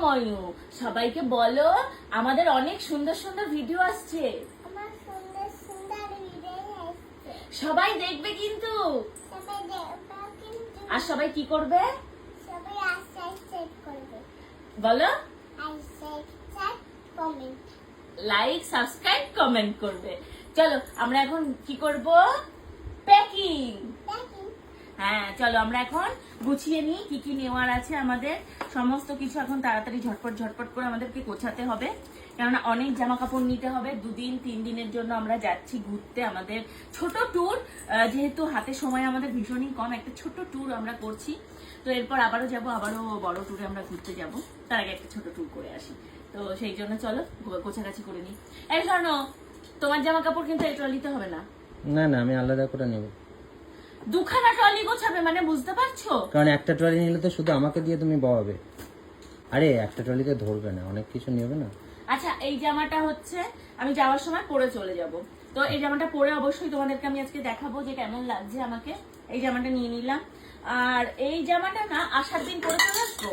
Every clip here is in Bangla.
ময়ূর সবাইকে বলো আমাদের অনেক সুন্দর সুন্দর ভিডিও আসছে। সবাই দেখবে কিন্তু। আর সবাই কি করবে? বলো। Like subscribe comment. করবে। চলো আমরা এখন কি করব? প্যাকিং হ্যাঁ চলো আমরা এখন গুছিয়ে নিই, কি কি নেওয়ার আছে আমাদের। সমস্ত কিছু এখন তাড়াতাড়ি ঝটপট ঝটপট করে আমাদেরকে গোছাতে হবে। কেননা অনেক জামা কাপড় নিতে হবে। দুদিন, তিন দিনের জন্য আমরা যাচ্ছি ঘুরতে আমাদের ছোট ট্যুর যেহেতু হাতে সময় আমাদের ভীষণই কম, একটা ছোট ট্যুর আমরা করছি। তো এরপর আবারও যাব, আবারও বড় ট্যুরে আমরা ঘুরতে যাব। তার আগে একটা ছোট ট্যুর করে আসি। তো সেই জন্য চলো গোছাগাছি করে নিই। এই শোনো, তোমার জামা কাপড় কিন্তু এই ট্রলিতে হবে না। না না, আমি আলাদা করে নেব। দুখানা ট্রলি গোছাবে মানে বুঝতে পারছ? কারণ একটা ট্রলি নিলে তো শুধু আমাকে দিয়ে তুমি বওয়াবে আরে একটা ট্রলিতে ধরবে না অনেক কিছু নেবে না? আচ্ছা এই জামাটা হচ্ছে আমি যাওয়ার সময় পরে চলে যাব। তো এই জামাটা পরে অবশ্যই তোমাদেরকে আমি আজকে দেখাবো যে কেমন লাগছে আমাকে। এই জামাটা নিয়ে নিলাম। আর এই জামাটা না আসার দিন পরে চলে আসব?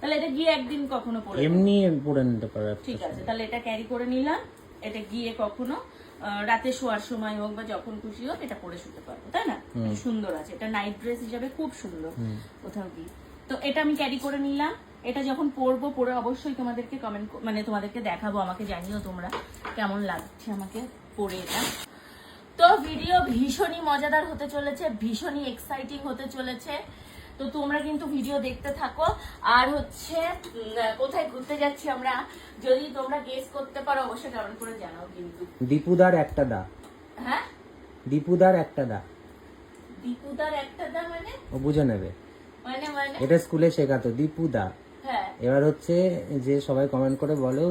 তাহলে এটা গিয়ে একদিন কখনো পরে এমনি পরে নিতে পারো ঠিক আছে তাহলে এটা ক্যারি করে নিলাম এটা গিয়ে কখনো রাতে শোয়ার সময় হোক বা যখন খুশি হোক এটা পরে শুতে পারব তাই না? সুন্দর আছে এটা নাইট ড্রেস হিসাবে খুব সুন্দর কোথাও কি তো এটা আমি ক্যারি করে নিলাম। এটা যখন পরবো পরে অবশ্যই তোমাদেরকে কমেন্ট মানে তোমাদেরকে দেখাবো আমাকে জানিও তোমরা কেমন লাগছে আমাকে পরে এটা। তো ভিডিও ভীষণই মজাদার হতে চলেছে ভীষণই এক্সাইটিং হতে চলেছে। তো তোমরা কিন্তু ভিডিও দেখতে থাকো। আর হচ্ছে কোথায় ঘুরতে যাচ্ছি আমরা যদি তোমরা গেস করতে পারো অবশ্যই কমেন্ট করে জানাও কিন্তু। দীপুদার একটা দা। হ্যাঁ? দীপুদার একটা দা। দীপুদার একটা দা মানে? ও বুঝে নেবে। মানে মানে? এটা স্কুলে শেখাতো দীপুদা। হ্যাঁ। এবার হচ্ছে যে সবাই কমেন্ট করে বলো।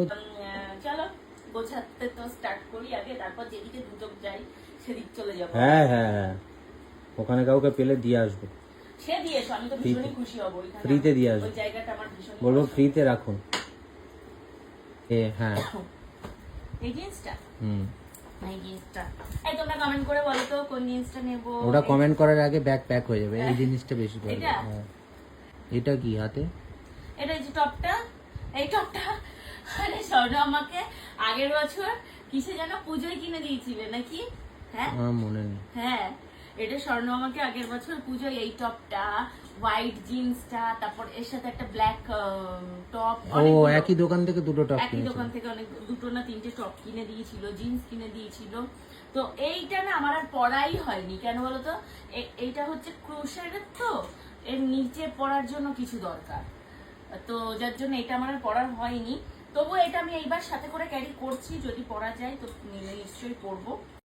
চলো গোছাতে তো স্টার্ট করি আগে তারপর যেদিকে দুচোখ যাই সেদিক চলে যাব। হ্যাঁ হ্যাঁ হ্যাঁ। ওখানে কাউকে পেলে দিয়ে আসব। সে দিয়ে এসো আমি তো ভীষণই খুশি হব। ওইখানে ফ্রিতে দিয়ে আসব। ওই জায়গাটা আমার ভীষণ বলব ফ্রিতে রাখুন। এ হ্যাঁ। এই জিন্সটা? হুম। এই জিন্সটা। এই তোমরা কমেন্ট করে বলো তো কোন জিন্সটা নেব? ওটা কমেন্ট করার আগে ব্যাগ প্যাক হয়ে যাবে। এই জিনিসটা বেশি এটা? হ্যাঁ। কি হাতে? এটা এই যে টপটা। এই টপটা? আরে স্বর্ণ আমাকে আগের বছর কিসে যেন পুজোয় কিনে দিয়েছিলে নাকি? হ্যাঁ? মনে নেই। হ্যাঁ। এটা স্বর্ণ আমাকে আগের বছর পুজোয় এই টপটা হোয়াইট জিন্সটা তারপর এর সাথে একটা ব্ল্যাক টপ ও একই দোকান থেকে দুটো টপ একই দোকান থেকে অনেক দুটো না তিনটে টপ কিনে দিয়েছিল জিন্স কিনে দিয়েছিল। তো এইটা না আমার আর পরাই হয়নি কেন বলতো? এইটা হচ্ছে ক্রুশের তো এর নিচে পরার জন্য কিছু দরকার। তো যার জন্য এটা আমার আর পরার হয়নি। তবুও এটা আমি এইবার সাথে করে ক্যারি করছি যদি পরা যায় তো নিলে নিশ্চয়ই পরবো।